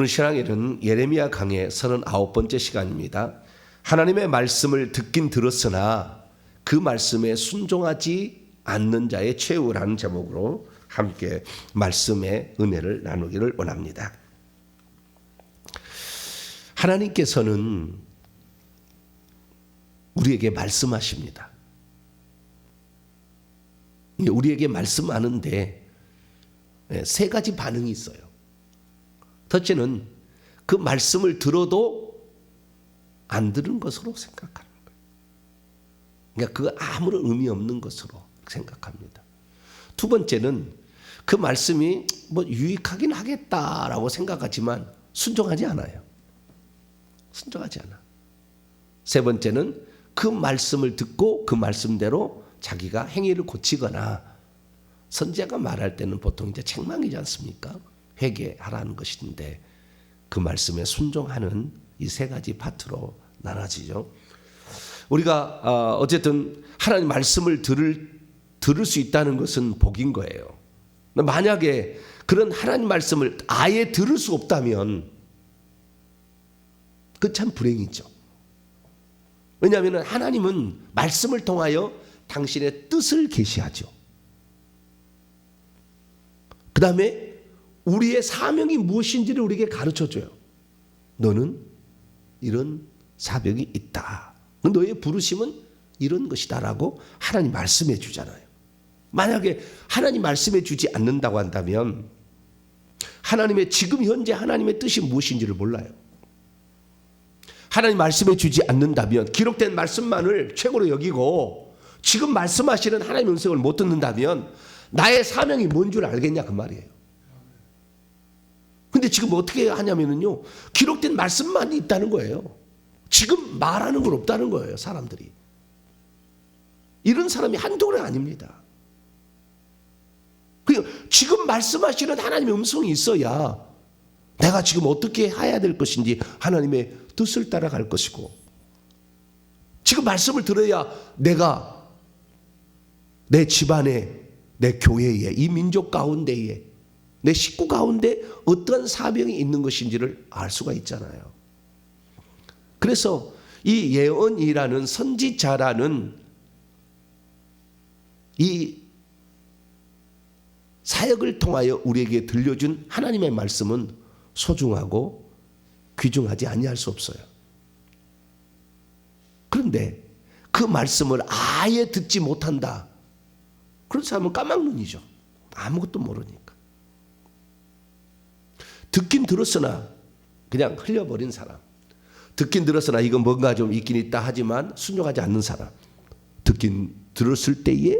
오늘 신앙일은 예레미야 강의 39번째 시간입니다. 하나님의 말씀을 듣긴 들었으나 그 말씀에 순종하지 않는 자의 최후라는 제목으로 함께 말씀의 은혜를 나누기를 원합니다. 하나님께서는 우리에게 말씀하십니다. 우리에게 말씀하는데 예, 세 가지 반응이 있어요. 첫째는 그 말씀을 들어도 안 들은 것으로 생각하는 거예요. 그러니까 그 아무런 의미 없는 것으로 생각합니다. 두 번째는 그 말씀이 뭐 유익하긴 하겠다라고 생각하지만 순종하지 않아요. 순종하지 않아. 세 번째는 그 말씀을 듣고 그 말씀대로 자기가 행위를 고치거나 선지자가 말할 때는 보통 이제 책망이지 않습니까? 회개하라는 것인데 그 말씀에 순종하는 이 세 가지 파트로 나눠지죠. 우리가 어, 어쨌든 하나님 말씀을 들을 들을 수 있다는 것은 복인 거예요. 만약에 그런 하나님 말씀을 아예 들을 수 없다면 그 참 불행이죠. 왜냐하면 하나님은 말씀을 통하여 당신의 뜻을 계시하죠. 그 다음에 우리의 사명이 무엇인지를 우리에게 가르쳐 줘요. 너는 이런 사명이 있다. 너의 부르심은 이런 것이다라고 하나님 말씀해 주잖아요. 만약에 하나님 말씀해 주지 않는다고 한다면 하나님의 지금 현재 하나님의 뜻이 무엇인지를 몰라요. 하나님 말씀해 주지 않는다면 기록된 말씀만을 최고로 여기고 지금 말씀하시는 하나님의 음성을 못 듣는다면 나의 사명이 뭔 줄 알겠냐 그 말이에요. 근데 지금 어떻게 하냐면요. 기록된 말씀만 있다는 거예요. 지금 말하는 건 없다는 거예요, 사람들이. 이런 사람이 한두 아닙니다. 그 지금 말씀하시는 하나님의 음성이 있어야 내가 지금 어떻게 해야 될 것인지 하나님의 뜻을 따라갈 것이고 지금 말씀을 들어야 내가 내 집안에 내 교회에 이 민족 가운데에 내 식구 가운데 어떠한 사명이 있는 것인지를 알 수가 있잖아요. 그래서 이 예언이라는 선지자라는 이 사역을 통하여 우리에게 들려준 하나님의 말씀은 소중하고 귀중하지 아니할 수 없어요. 그런데 그 말씀을 아예 듣지 못한다. 그런 사람은 까막눈이죠. 아무것도 모르니까. 듣긴 들었으나 그냥 흘려버린 사람. 듣긴 들었으나 이건 뭔가 좀 있긴 있다 하지만 순종하지 않는 사람. 듣긴 들었을 때에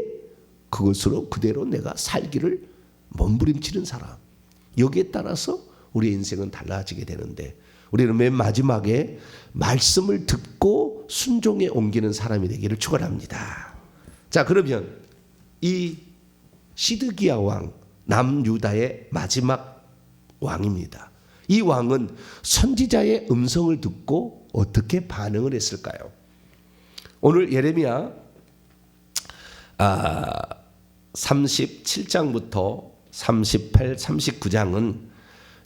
그것으로 그대로 내가 살기를 몸부림치는 사람. 여기에 따라서 우리 인생은 달라지게 되는데 우리는 맨 마지막에 말씀을 듣고 순종에 옮기는 사람이 되기를 축원합니다. 자, 그러면 이 시드기야 왕 남유다의 마지막 왕입니다. 이 왕은 선지자의 음성을 듣고 어떻게 반응을 했을까요? 오늘 예레미야 아, 37장부터 38, 39장은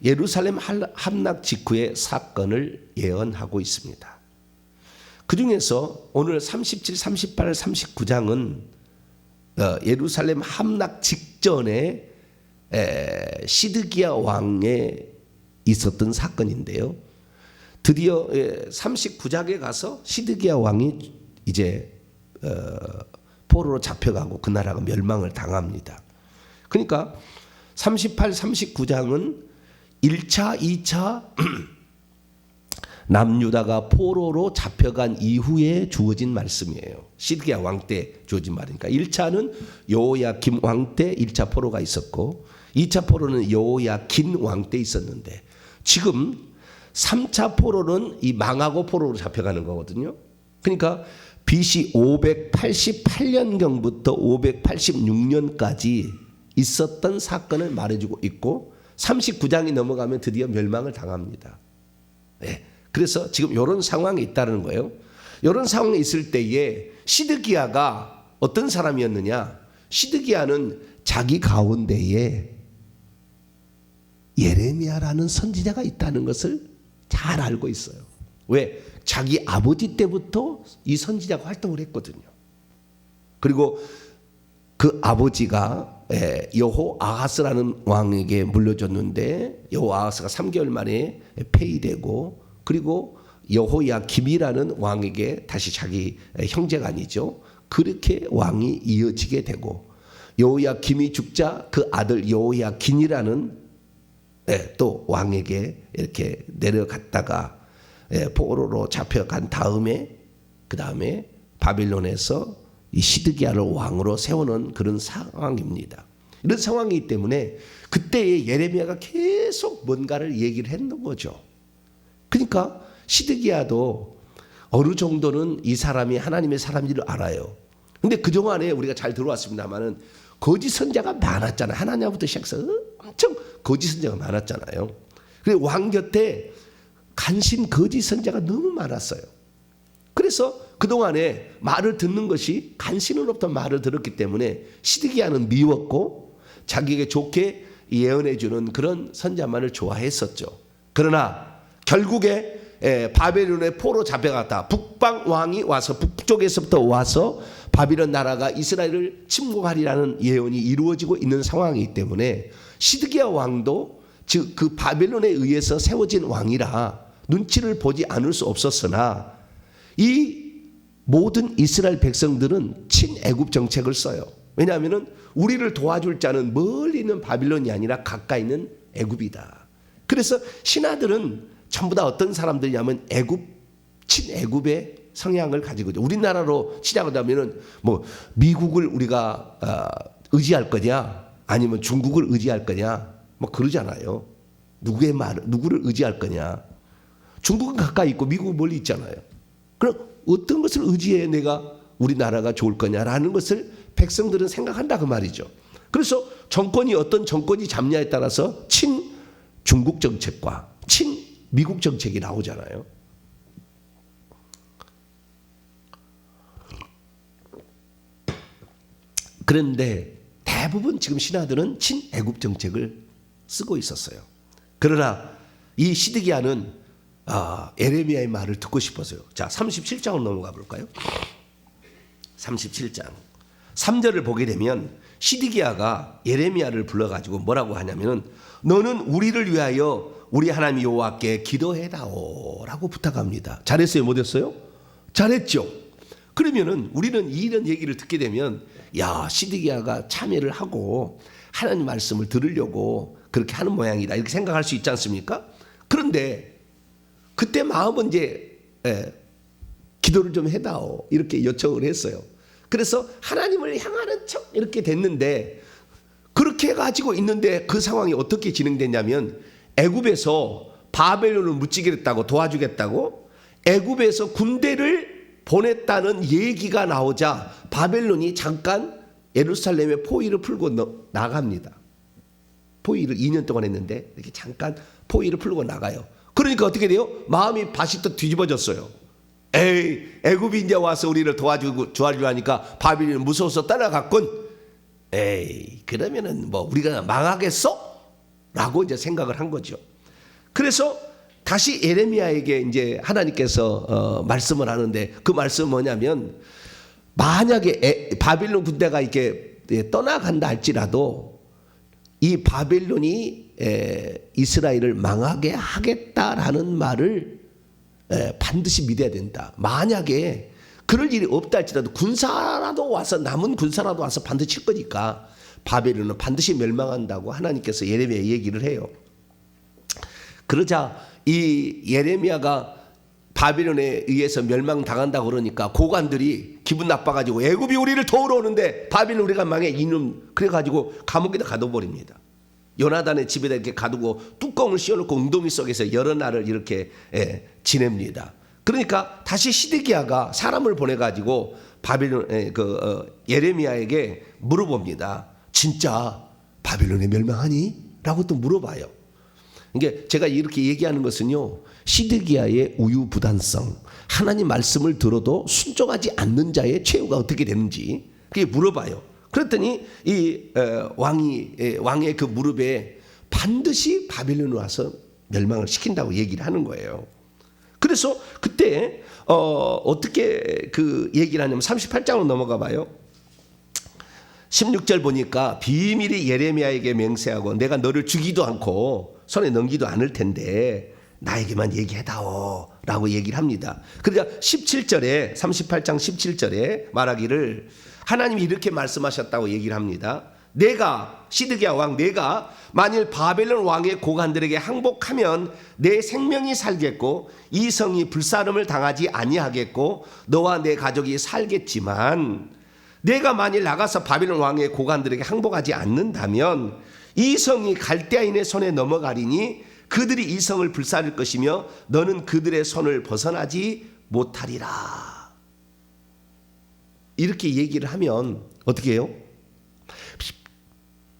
예루살렘 함락 직후의 사건을 예언하고 있습니다. 그 중에서 오늘 37, 38, 39장은 예루살렘 함락 직전 에 시드기야 왕에 있었던 사건인데요. 드디어 39장에 가서 시드기야 왕이 이제 어, 포로로 잡혀가고 그 나라가 멸망을 당합니다. 그러니까 38, 39장은 1차, 2차 남유다가 포로로 잡혀간 이후에 주어진 말씀이에요. 시드기야 왕 때 주어진 말이니까 1차는 여호야김 왕 때 1차 포로가 있었고 2차 포로는 여호야긴 왕 때 있었는데 지금 3차 포로는 이 망하고 포로로 잡혀가는 거거든요. 그러니까 BC 588년경부터 586년까지 있었던 사건을 말해주고 있고 39장이 넘어가면 드디어 멸망을 당합니다. 네. 그래서 지금 이런 상황이 있다는 거예요. 이런 상황에 있을 때에 시드기야가 어떤 사람이었느냐? 시드기야는 자기 가운데에 예레미야라는 선지자가 있다는 것을 잘 알고 있어요. 왜? 자기 아버지 때부터 이 선지자가 활동을 했거든요. 그리고 그 아버지가 예, 여호 아하스라는 왕에게 물려줬는데 여호 아하스가 3개월 만에 폐위되고 그리고 여호야 김이라는 왕에게 다시 자기 형제가 아니죠. 그렇게 왕이 이어지게 되고 여호야 김이 죽자 그 아들 여호야 긴이라는 예, 또 왕에게 이렇게 내려갔다가 예, 포로로 잡혀간 다음에 그 다음에 바빌론에서 이 시드기야를 왕으로 세우는 그런 상황입니다. 이런 상황이기 때문에 그때의 예레미야가 계속 뭔가를 얘기를 했는 거죠. 그러니까 시드기야도 어느 정도는 이 사람이 하나님의 사람인지를 알아요. 근데 그동안에 우리가 잘 들어왔습니다만은 거짓 선자가 많았잖아요. 하나님부터 시작해서 엄청 거짓 선자가 많았잖아요. 그리고 왕 곁에 간신 거짓 선자가 너무 많았어요. 그래서 그동안에 말을 듣는 것이 간신으로부터 말을 들었기 때문에 시드기야는 미웠고 자기에게 좋게 예언해 주는 그런 선자만을 좋아했었죠. 그러나 결국에 에, 바벨론의 포로 잡혀갔다. 북방 왕이 와서 북쪽에서부터 와서 바빌론 나라가 이스라엘을 침공하리라는 예언이 이루어지고 있는 상황이기 때문에 시드기야 왕도 즉 그 바벨론에 의해서 세워진 왕이라 눈치를 보지 않을 수 없었으나 이 모든 이스라엘 백성들은 친애굽 정책을 써요. 왜냐하면 우리를 도와줄 자는 멀리 있는 바빌론이 아니라 가까이 있는 애굽이다. 그래서 신하들은 전부 다 어떤 사람들이냐면 애굽 친애굽의 성향을 가지고 있죠. 우리나라로 치자하면은 뭐 미국을 우리가 어, 의지할 거냐 아니면 중국을 의지할 거냐 뭐 그러잖아요. 누구의 말 누구를 의지할 거냐. 중국은 가까이 있고 미국은 멀리 있잖아요. 그럼 어떤 것을 의지해 내가 우리나라가 좋을 거냐라는 것을 백성들은 생각한다 그 말이죠. 그래서 정권이 어떤 정권이 잡냐에 따라서 친 중국 정책과 친 미국 정책이 나오잖아요. 그런데 대부분 지금 신하들은 친애굽 정책을 쓰고 있었어요. 그러나 이 시드기야는 아, 에레미야의 말을 듣고 싶어서요. 자, 37장으로 넘어가 볼까요? 37장. 3절을 보게 되면 시드기야가 예레미야를 불러 가지고 뭐라고 하냐면은 너는 우리를 위하여 우리 하나님 여호와께 기도해다오라고 부탁합니다. 잘했어요, 못했어요? 잘했죠. 그러면은 우리는 이런 얘기를 듣게 되면 야 시드기야가 참여를 하고 하나님 말씀을 들으려고 그렇게 하는 모양이다 이렇게 생각할 수 있지 않습니까? 그런데 그때 마음은 이제 예, 기도를 좀 해다오 이렇게 요청을 했어요. 그래서 하나님을 향하는 척 이렇게 됐는데 그렇게 가지고 있는데 그 상황이 어떻게 진행됐냐면 애굽에서 바벨론을 무찌겠다고 도와주겠다고 애굽에서 군대를 보냈다는 얘기가 나오자 바벨론이 잠깐 예루살렘에 포위를 풀고 나갑니다. 포위를 2년 동안 했는데 이렇게 잠깐 포위를 풀고 나가요. 그러니까 어떻게 돼요? 마음이 또 뒤집어졌어요. 에이, 애굽이 이제 와서 우리를 도와주고 도와주려 하니까 바빌론 무서워서 따라갔군. 에이, 그러면은 뭐 우리가 망하겠어? 라고 이제 생각을 한 거죠. 그래서 다시 에레미야에게 이제 하나님께서 어, 말씀을 하는데 그 말씀은 뭐냐면 만약에 에, 바빌론 군대가 이렇게 예, 떠나간다 할지라도 이 바빌론이 에, 이스라엘을 망하게 하겠다라는 말을 에, 반드시 믿어야 된다. 만약에 그럴 일이 없다 할지라도 군사라도 와서 남은 군사라도 와서 반드시 칠 거니까 바벨론은 반드시 멸망한다고 하나님께서 예레미야 얘기를 해요. 그러자 이 예레미야가 바빌론에 의해서 멸망당한다 그러니까 고관들이 기분 나빠가지고 애굽이 우리를 도우러 오는데 바빌론 우리가 망해 이놈 그래가지고 감옥에다 가둬버립니다. 요나단의 집에다 이렇게 가두고 뚜껑을 씌워놓고 웅덩이 속에서 여러 날을 이렇게 예, 지냅니다. 그러니까 다시 시드기야가 사람을 보내가지고 바빌론 예, 그 어, 예레미야에게 물어봅니다. 진짜 바빌론에 멸망하니? 라고 또 물어봐요. 이게 제가 이렇게 얘기하는 것은요. 시드기야의 우유부단성, 하나님 말씀을 들어도 순종하지 않는 자의 최후가 어떻게 되는지 그게 물어봐요. 그랬더니 이 왕이 왕의 그 무릎에 반드시 바빌론에 와서 멸망을 시킨다고 얘기를 하는 거예요. 그래서 그때 어, 어떻게 그 얘기를 하냐면 38장으로 넘어가 봐요. 16절 보니까 비밀이 예레미야에게 맹세하고 내가 너를 주기도 않고 손에 넘기도 않을 텐데 나에게만 얘기해다오 라고 얘기를 합니다. 그러자 17절에 38장 17절에 말하기를 하나님이 이렇게 말씀하셨다고 얘기를 합니다. 내가 시드기야 왕 내가 만일 바벨론 왕의 고관들에게 항복하면 내 생명이 살겠고 이 성이 불사름을 당하지 아니하겠고 너와 내 가족이 살겠지만 내가 만일 나가서 바빌론 왕의 고관들에게 항복하지 않는다면 이 성이 갈대아인의 손에 넘어가리니 그들이 이 성을 불사를 것이며 너는 그들의 손을 벗어나지 못하리라. 이렇게 얘기를 하면 어떻게 해요?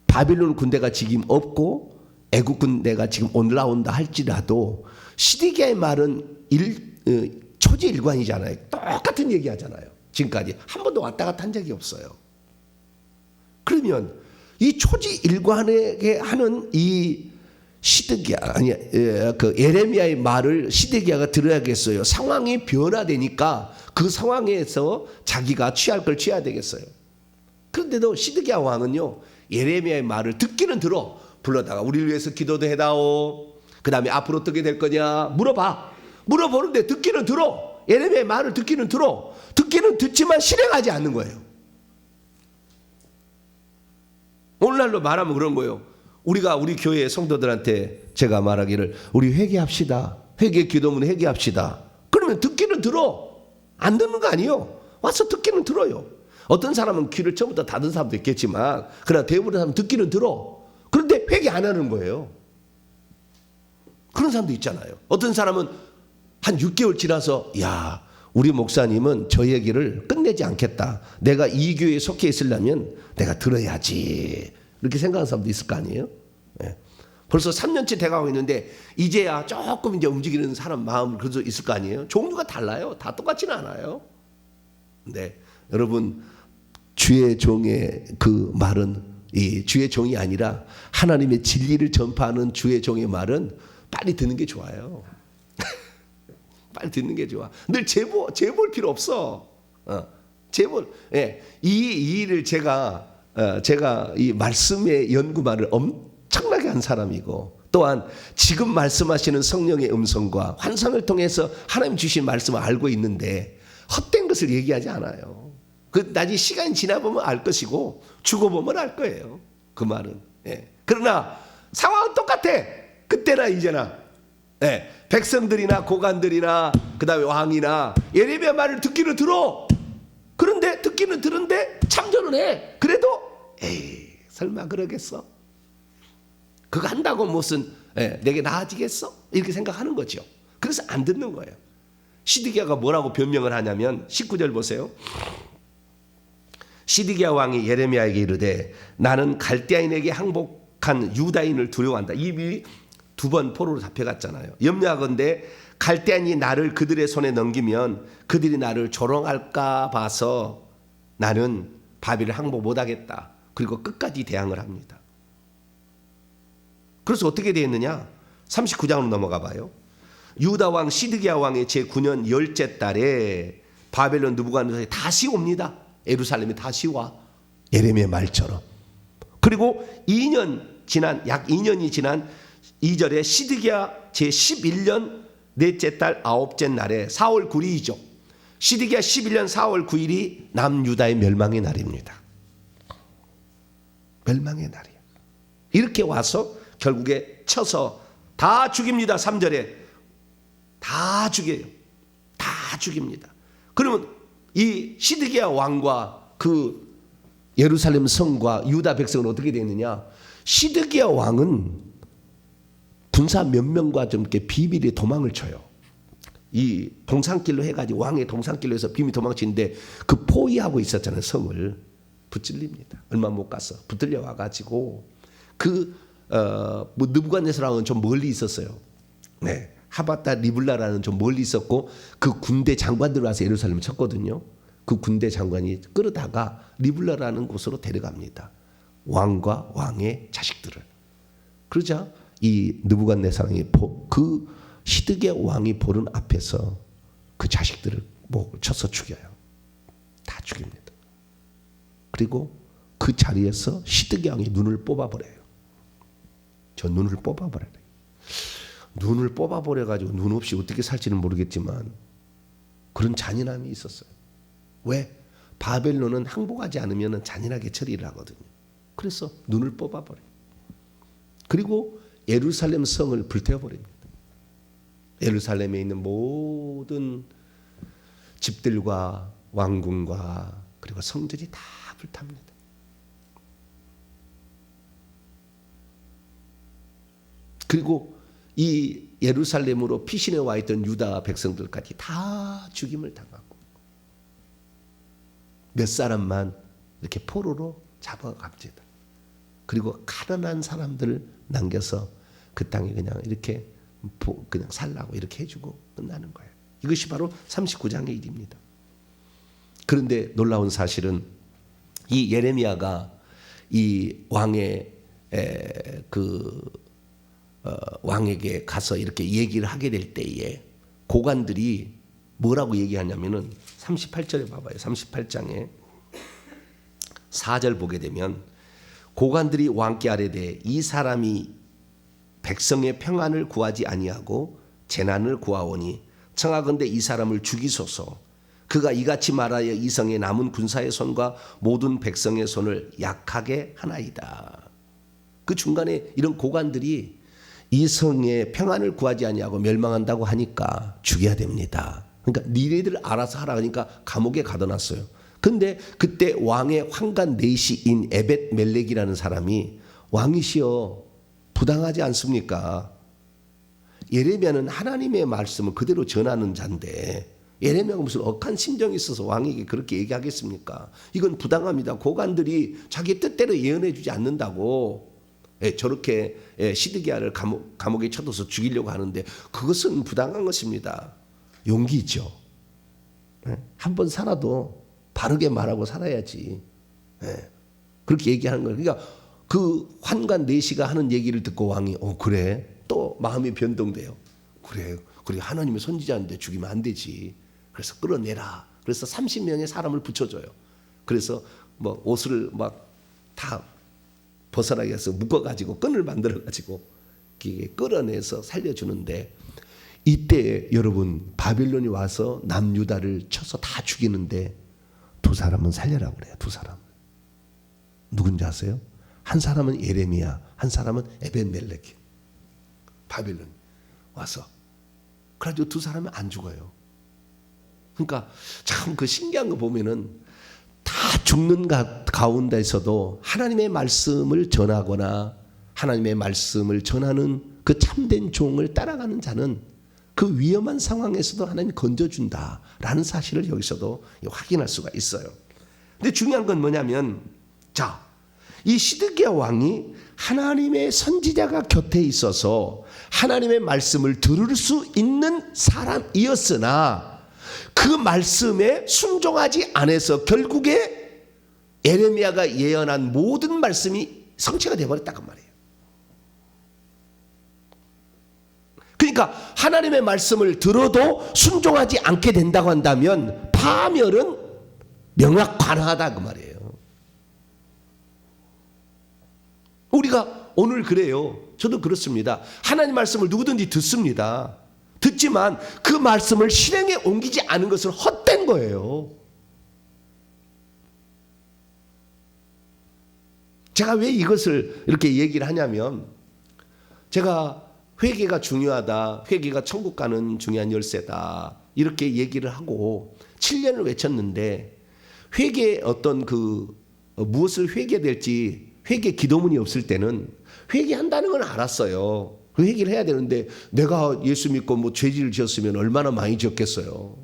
바빌론 군대가 지금 없고 애국 군대가 지금 올라온다 할지라도 시디기아의 말은 일, 어, 초지일관이잖아요. 똑같은 얘기하잖아요. 지금까지 한 번도 왔다 갔다 한 적이 없어요. 그러면 이 초지 일관에게 하는 이 시드기야 아니 에, 그 예레미야의 말을 시드기야가 들어야겠어요. 상황이 변화되니까 그 상황에서 자기가 취할 걸 취해야 되겠어요. 그런데도 시드기야 왕은요 예레미야의 말을 듣기는 들어 불러다가 우리를 위해서 기도도 해다오. 그 다음에 앞으로 어떻게 될 거냐 물어봐. 물어보는데 듣기는 들어. 예레미야의 말을 듣기는 들어. 듣기는 듣지만 실행하지 않는 거예요. 오늘날로 말하면 그런 거예요. 우리가 우리 교회 성도들한테 제가 말하기를 우리 회개합시다. 회개 기도문 회개합시다. 그러면 듣기는 들어. 안 듣는 거 아니에요. 와서 듣기는 들어요. 어떤 사람은 귀를 처음부터 닫은 사람도 있겠지만 그러나 대부분의 사람은 듣기는 들어. 그런데 회개 안 하는 거예요. 그런 사람도 있잖아요. 어떤 사람은 한 6개월 지나서 야 우리 목사님은 저 얘기를 끝내지 않겠다. 내가 이 교회에 속해 있으려면 내가 들어야지. 이렇게 생각하는 사람도 있을 거 아니에요? 예. 벌써 3년째 돼가고 있는데 이제야 조금 이제 움직이는 사람 마음 그래도 있을 거 아니에요? 종류가 달라요. 다 똑같지는 않아요. 네, 여러분 주의 종의 그 말은 이 주의 종이 아니라 하나님의 진리를 전파하는 주의 종의 말은 빨리 듣는 게 좋아요. 빨리 듣는 게 좋아. 늘 제보 제볼 필요 없어. 어, 제보. 예, 이, 이 일을 제가 어, 제가 이 말씀의 연구만을 엄청나게 한 사람이고 또한 지금 말씀하시는 성령의 음성과 환상을 통해서 하나님 주신 말씀을 알고 있는데 헛된 것을 얘기하지 않아요. 그 나중에 시간이 지나보면 알 것이고 죽어보면 알 거예요. 그 말은. 예. 그러나 상황은 똑같아. 그때나 이제나. 예. 백성들이나 고관들이나 그다음에 왕이나 예레미야 말을 듣기는 들어. 그런데 듣기는 들은데 참전은 해. 그래도 에이 설마 그러겠어? 그거 한다고 무슨 예, 내게 나아지겠어? 이렇게 생각하는 거죠. 그래서 안 듣는 거예요. 시드기야가 뭐라고 변명을 하냐면 19절 보세요. 시드기야 왕이 예레미야에게 이르되 나는 갈대아인에게 항복한 유다인을 두려워한다. 이미 두 번 포로로 잡혀갔잖아요. 염려하건대 갈대아인이 나를 그들의 손에 넘기면 그들이 나를 조롱할까 봐서 나는 바비를 항복 못하겠다. 그리고 끝까지 대항을 합니다. 그래서 어떻게 되었느냐? 39장으로 넘어가 봐요. 유다 왕 시드기야 왕의 제9년 열째 달에 바벨론 느부갓네살이 다시 옵니다. 예루살렘에 다시 와. 예레미야 말처럼. 그리고 2년 지난 약 2년이 지난 2절에 시드기야 제11년 넷째 달 아홉째 날에 4월 9일이죠. 시드기야 11년 4월 9일이 남유다의 멸망의 날입니다. 멸망의 날이에요. 이렇게 와서 결국에 쳐서 다 죽입니다. 3절에 다 죽여요. 다 죽입니다. 그러면 이 시드기야 왕과 그 예루살렘 성과 유다 백성은 어떻게 되느냐? 시드기야 왕은 군사 몇 명과 좀 이렇게 비밀리 도망을 쳐요. 이 동산길로 해가지고 왕의 동산길로 해서 비밀 도망치는데 그 포위하고 있었잖아요 성을 붙들립니다. 얼마 못 가서 붙들려 와가지고 그 어, 뭐 느부갓네살왕은 좀 멀리 있었어요. 네. 하바타 리블라라는 좀 멀리 있었고 그 군대 장관들 와서 예루살렘을 쳤거든요. 그 군대 장관이 끌어다가 리블라라는 곳으로 데려갑니다. 왕과 왕의 자식들을. 그러자 이 느부갓네살이 보- 그 시드게 왕이 보는 앞에서 그 자식들을 목을 쳐서 죽여요. 다 죽입니다. 그리고 그 자리에서 시드게 왕이 눈을 뽑아버려요. 저 눈을 뽑아버려요. 눈을 뽑아버려 가지고 눈 없이 어떻게 살지는 모르겠지만 그런 잔인함이 있었어요. 왜? 바벨론은 항복하지 않으면 잔인하게 처리를 하거든요. 그래서 눈을 뽑아버려요. 그리고 예루살렘 성을 불태워버립니다. 예루살렘에 있는 모든 집들과 왕궁과 그리고 성들이 다 불탑니다. 그리고 이 예루살렘으로 피신해 와 있던 유다 백성들까지 다 죽임을 당하고 몇 사람만 이렇게 포로로 잡아갑니다. 그리고 가난한 사람들을 남겨서 그 땅에 그냥 이렇게 보- 그냥 살라고 이렇게 해주고 끝나는 거예요. 이것이 바로 39장의 일입니다. 그런데 놀라운 사실은 이 예레미야가 이 왕의 에, 그 어, 왕에게 가서 이렇게 얘기를 하게 될 때에 고관들이 뭐라고 얘기하냐면은 38절에 봐봐요. 38장에 4절 보게 되면 고관들이 왕께 아뢰되 이 사람이 백성의 평안을 구하지 아니하고 재난을 구하오니 청하건대 이 사람을 죽이소서 그가 이같이 말하여 이성의 남은 군사의 손과 모든 백성의 손을 약하게 하나이다. 그 중간에 이런 고관들이 이 성의 평안을 구하지 아니하고 멸망한다고 하니까 죽여야 됩니다. 그러니까 니네들 알아서 하라 하니까 감옥에 가둬놨어요. 근데 그때 왕의 환관 내시인 에벳 멜렉이라는 사람이 왕이시여 부당하지 않습니까? 예레미야는 하나님의 말씀을 그대로 전하는 자인데 예레미야가 무슨 억한 심정이 있어서 왕에게 그렇게 얘기하겠습니까? 이건 부당합니다. 고관들이 자기 뜻대로 예언해 주지 않는다고 예, 저렇게 예, 시드기야를 감옥, 감옥에 쳐둬서 죽이려고 하는데 그것은 부당한 것입니다. 용기 있죠. 예, 한번 살아도 바르게 말하고 살아야지. 예, 그렇게 얘기하는 거예요. 그러니까 그 환관 내시가 하는 얘기를 듣고 왕이 어 그래 또 마음이 변동돼요. 그래 그래 하나님의 선지자인데 죽이면 안 되지. 그래서 끌어내라. 그래서 30명의 사람을 붙여줘요. 그래서 뭐 옷을 막 다 벗어나게 해서 묶어가지고 끈을 만들어가지고 끌어내서 살려주는데 이때 여러분 바빌론이 와서 남유다를 쳐서 다 죽이는데 두 사람은 살려라고 그래요. 두 사람. 누군지 아세요? 한 사람은 예레미야, 한 사람은 에벤멜렉. 바빌론 와서 그래가지고 두 사람은 안 죽어요. 그러니까 참 그 신기한 거 보면은 다 죽는 가, 가운데서도 하나님의 말씀을 전하거나 하나님의 말씀을 전하는 그 참된 종을 따라가는 자는 그 위험한 상황에서도 하나님 건져준다라는 사실을 여기서도 확인할 수가 있어요. 근데 중요한 건 뭐냐면 자, 이 시드기야 왕이 하나님의 선지자가 곁에 있어서 하나님의 말씀을 들을 수 있는 사람이었으나 그 말씀에 순종하지 않아서 결국에 에레미야가 예언한 모든 말씀이 성취가 되어버렸다고 말이에요. 그러니까 하나님의 말씀을 들어도 순종하지 않게 된다고 한다면 파멸은 명확관하다 그 말이에요. 우리가 오늘 그래요. 저도 그렇습니다. 하나님 말씀을 누구든지 듣습니다. 듣지만 그 말씀을 실행에 옮기지 않은 것은 헛된 거예요. 제가 왜 이것을 이렇게 얘기를 하냐면 제가 회개가 중요하다. 회개가 천국 가는 중요한 열쇠다. 이렇게 얘기를 하고 7년을 외쳤는데 회개의 어떤 그 어, 무엇을 회개될지 회개 기도문이 없을 때는 회개한다는 건 알았어요. 그 회개를 해야 되는데 내가 예수 믿고 뭐 죄질을 지었으면 얼마나 많이 지었겠어요.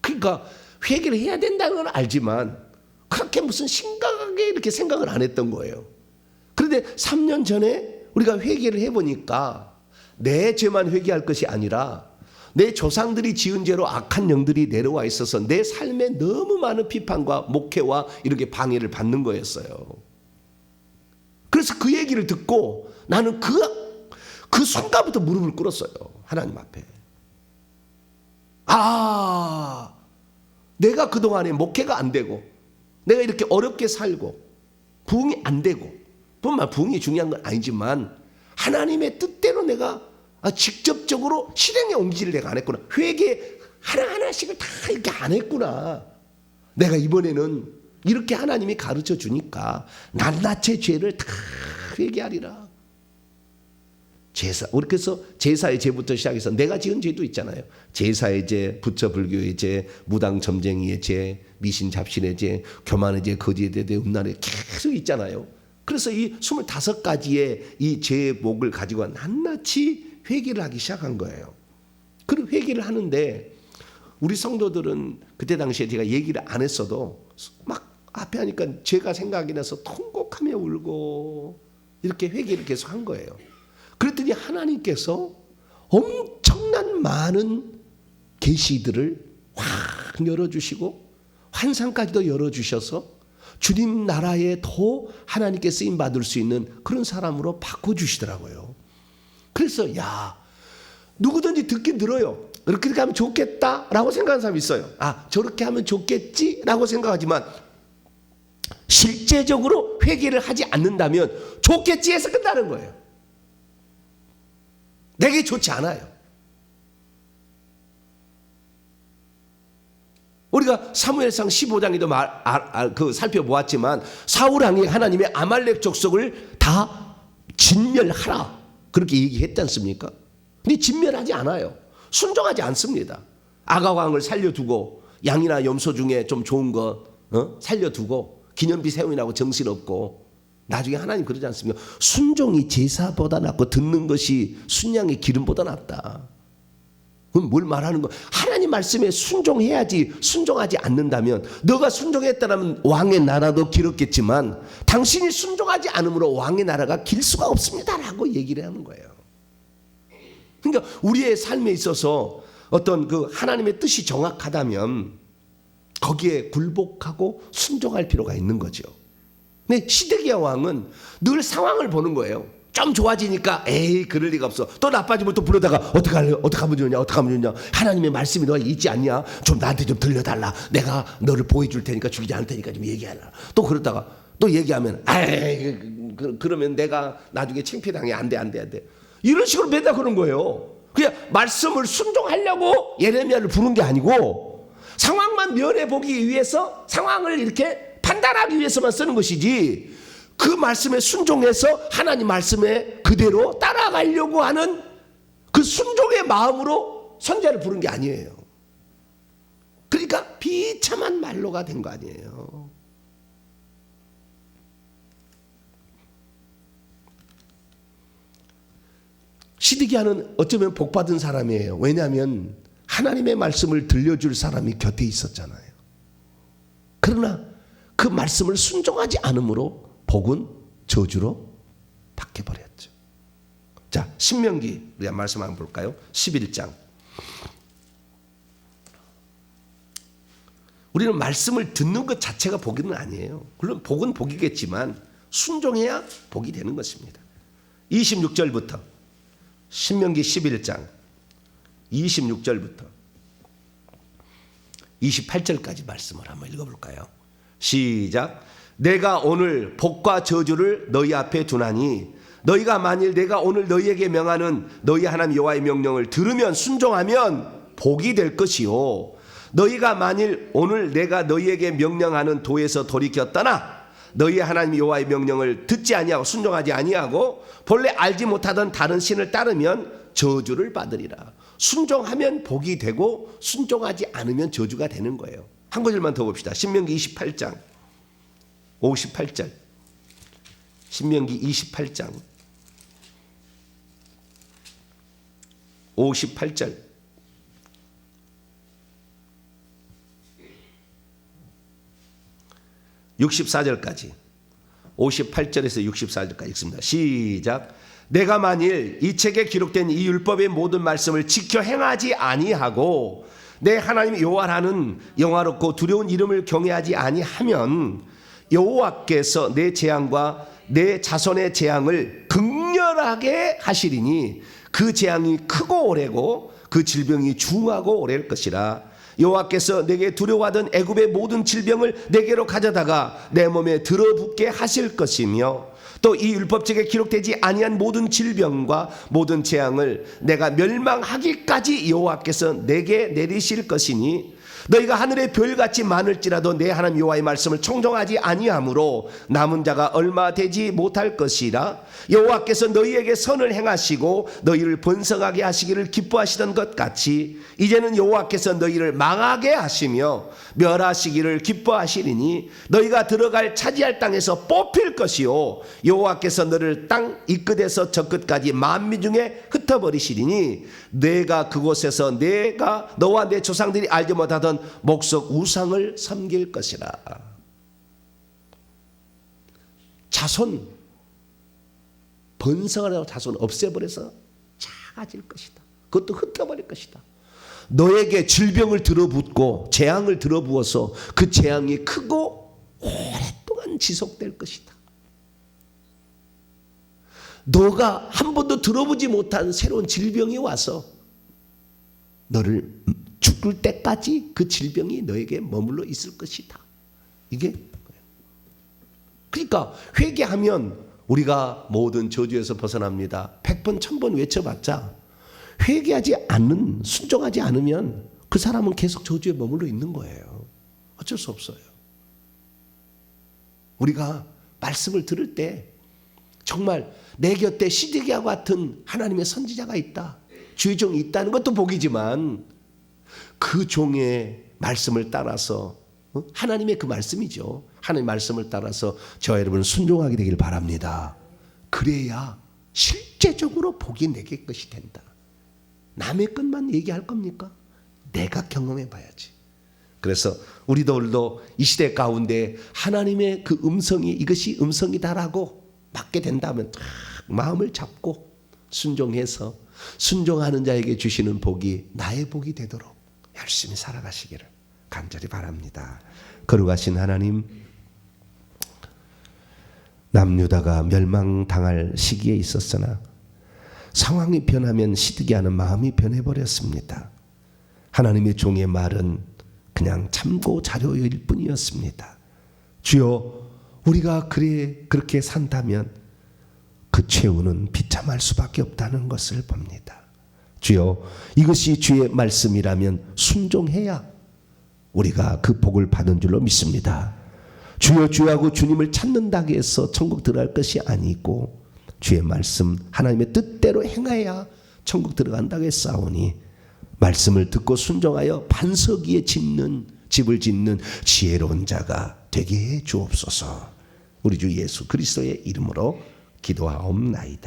그러니까 회개를 해야 된다는 건 알지만 그렇게 무슨 심각하게 이렇게 생각을 안 했던 거예요. 그런데 3년 전에 우리가 회개를 해보니까 내 죄만 회개할 것이 아니라 내 조상들이 지은 죄로 악한 영들이 내려와 있어서 내 삶에 너무 많은 비판과 목회와 이렇게 방해를 받는 거였어요. 그래서 그 얘기를 듣고 나는 그, 그 순간부터 무릎을 꿇었어요. 하나님 앞에. 아, 내가 그동안에 목회가 안 되고, 내가 이렇게 어렵게 살고, 부흥이 안 되고, 뿐만 부흥이 중요한 건 아니지만, 하나님의 뜻대로 내가 아, 직접적으로 실행에 옮기지를 내가 안 했구나. 회개 하나하나씩을 다 이렇게 안 했구나. 내가 이번에는 이렇게 하나님이 가르쳐 주니까 낱낱의 죄를 다 회개하리라. 제사 우리 그래서 제사의 죄부터 시작해서 내가 지은 죄도 있잖아요. 제사의 죄, 부처 불교의 죄, 무당 점쟁이의 죄, 미신 잡신의 죄, 교만의 죄, 거지의 죄, 음란의 죄 계속 있잖아요. 그래서 이 25가지의 이 죄목을 가지고 낱낱이 회개를 하기 시작한 거예요. 그 회개를 하는데 우리 성도들은 그때 당시에 제가 얘기를 안 했어도 막 앞에 하니까 제가 생각이 나서 통곡하며 울고 이렇게 회개를 계속 한 거예요. 그랬더니 하나님께서 엄청난 많은 계시들을 확 열어주시고 환상까지도 열어주셔서 주님 나라에 더 하나님께 쓰임 받을 수 있는 그런 사람으로 바꿔주시더라고요. 그래서 야 누구든지 듣긴 들어요. 이렇게 하면 좋겠다라고 생각하는 사람이 있어요. 아 저렇게 하면 좋겠지라고 생각하지만 실제적으로 회개를 하지 않는다면 좋겠지 해서 끝나는 거예요. 내게 좋지 않아요. 우리가 사무엘상 15장에도 말, 아, 아, 그 살펴보았지만 사울 왕이 하나님의 아말렉 족속을 다 진멸하라 그렇게 얘기했지 않습니까? 근데 진멸하지 않아요. 순종하지 않습니다. 아가 왕을 살려두고 양이나 염소 중에 좀 좋은 거 어? 살려두고 기념비 세우라고 정신없고 나중에 하나님 그러지 않습니까? 순종이 제사보다 낫고 듣는 것이 순양의 기름보다 낫다. 그럼 뭘 말하는 거? 하나님 말씀에 순종해야지 순종하지 않는다면 너가 순종했다면 왕의 나라도 길었겠지만 당신이 순종하지 않으므로 왕의 나라가 길 수가 없습니다라고 얘기를 하는 거예요. 그러니까 우리의 삶에 있어서 어떤 그 하나님의 뜻이 정확하다면 거기에 굴복하고 순종할 필요가 있는 거죠. 근데 시드기야 왕은 늘 상황을 보는 거예요. 좀 좋아지니까 에이 그럴 리가 없어. 또 나빠지면 또 부르다가 어떻게 할래? 어떻게 하면 좋냐? 어떻게 하면 좋냐? 하나님의 말씀이 너가 있지 않냐? 좀 나한테 좀 들려달라. 내가 너를 보여줄 테니까 죽이지 않을 테니까 좀 얘기하라. 또 그러다가 또 얘기하면 에이 그, 그러면 내가 나중에 창피당해 안돼 안돼 안돼. 이런 식으로 맨날 그런 거예요. 그냥 말씀을 순종하려고 예레미야를 부른 게 아니고 상황만 면해 보기 위해서 상황을 이렇게 판단하기 위해서만 쓰는 것이지 그 말씀에 순종해서 하나님 말씀에 그대로 따라가려고 하는 그 순종의 마음으로 선자를 부른 게 아니에요. 그러니까 비참한 말로가 된 거 아니에요. 시드기야는 어쩌면 복받은 사람이에요. 왜냐하면 하나님의 말씀을 들려줄 사람이 곁에 있었잖아요. 그러나 그 말씀을 순종하지 않으므로 복은 저주로 바뀌어버렸죠. 자, 신명기 우리가 말씀 한번 볼까요? 11장. 우리는 말씀을 듣는 것 자체가 복은 아니에요. 물론 복은 복이겠지만 순종해야 복이 되는 것입니다. 26절부터 신명기 11장 26절부터 28절까지 말씀을 한번 읽어볼까요? 시작. 내가 오늘 복과 저주를 너희 앞에 두나니 너희가 만일 내가 오늘 너희에게 명하는 너희 하나님 여호와의 명령을 들으면 순종하면 복이 될 것이요. 너희가 만일 오늘 내가 너희에게 명령하는 도에서 돌이켜 떠나 너희 하나님 여호와의 명령을 듣지 아니하고 순종하지 아니하고 본래 알지 못하던 다른 신을 따르면 저주를 받으리라. 순종하면 복이 되고 순종하지 않으면 저주가 되는 거예요. 한 구절만 더 봅시다. 신명기 28장 58절. 신명기 28장 58절. (64절까지) 58절에서 64절까지 읽습니다. 시작. 내가 만일 이 책에 기록된 이 율법의 모든 말씀을 지켜 행하지 아니하고 내 하나님 여호와라는 영화롭고 두려운 이름을 경외하지 아니하면 여호와께서 내 재앙과 내 자손의 재앙을 극렬하게 하시리니 그 재앙이 크고 오래고 그 질병이 중하고 오래일 것이라. 여호와께서 내게 두려워하던 애굽의 모든 질병을 내게로 가져다가 내 몸에 들어붙게 하실 것이며 또 이 율법책에 기록되지 아니한 모든 질병과 모든 재앙을 내가 멸망하기까지 여호와께서 내게 내리실 것이니 너희가 하늘의 별같이 많을지라도 내 하나님 여호와의 말씀을 청종하지 아니하므로 남은 자가 얼마 되지 못할 것이라. 여호와께서 너희에게 선을 행하시고 너희를 번성하게 하시기를 기뻐하시던 것 같이 이제는 여호와께서 너희를 망하게 하시며 멸하시기를 기뻐하시리니 너희가 들어갈 차지할 땅에서 뽑힐 것이요 여호와께서 너를 땅 이 끝에서 저 끝까지 만민 중에 흩어버리시리니 내가 그곳에서 내가 너와 내 조상들이 알지 못하던 목석 우상을 섬길 것이라 자손 번성하라고 자손 없애버려서 작아질 것이다. 그것도 흩어버릴 것이다. 너에게 질병을 들어붓고 재앙을 들어부어서 그 재앙이 크고 오랫동안 지속될 것이다. 너가 한 번도 들어보지 못한 새로운 질병이 와서 너를 죽을 때까지 그 질병이 너에게 머물러 있을 것이다. 이게 그러니까 회개하면 우리가 모든 저주에서 벗어납니다. 백번 천번 외쳐봤자 회개하지 않는 순종하지 않으면 그 사람은 계속 저주에 머물러 있는 거예요. 어쩔 수 없어요. 우리가 말씀을 들을 때 정말 내 곁에 시드기와 같은 하나님의 선지자가 있다. 주의 종이 있다는 것도 복이지만 그 종의 말씀을 따라서 어? 하나님의 그 말씀이죠. 하나님의 말씀을 따라서 저와 여러분 순종하게 되길 바랍니다. 그래야 실제적으로 복이 내게 것이 된다. 남의 것만 얘기할 겁니까? 내가 경험해 봐야지. 그래서 우리들도 이 시대 가운데 하나님의 그 음성이 이것이 음성이다라고 맞게 된다면 탁 마음을 잡고 순종해서 순종하는 자에게 주시는 복이 나의 복이 되도록 열심히 살아가시기를 간절히 바랍니다. 거룩하신 하나님 남유다가 멸망당할 시기에 있었으나 상황이 변하면 시드기하는 마음이 변해버렸습니다. 하나님의 종의 말은 그냥 참고 자료일 뿐이었습니다. 주여, 우리가 그래 그렇게 산다면 그 최후는 비참할 수밖에 없다는 것을 봅니다. 주여, 이것이 주의 말씀이라면 순종해야 우리가 그 복을 받은 줄로 믿습니다. 주여 주하고 주님을 찾는다고 해서 천국 들어갈 것이 아니고 주의 말씀 하나님의 뜻대로 행해야 천국 들어간다고 했사오니 말씀을 듣고 순종하여 반석 위에 짓는 집을 짓는 지혜로운 자가 되게 해 주옵소서. 우리 주 예수 그리스도의 이름으로 기도하옵나이다.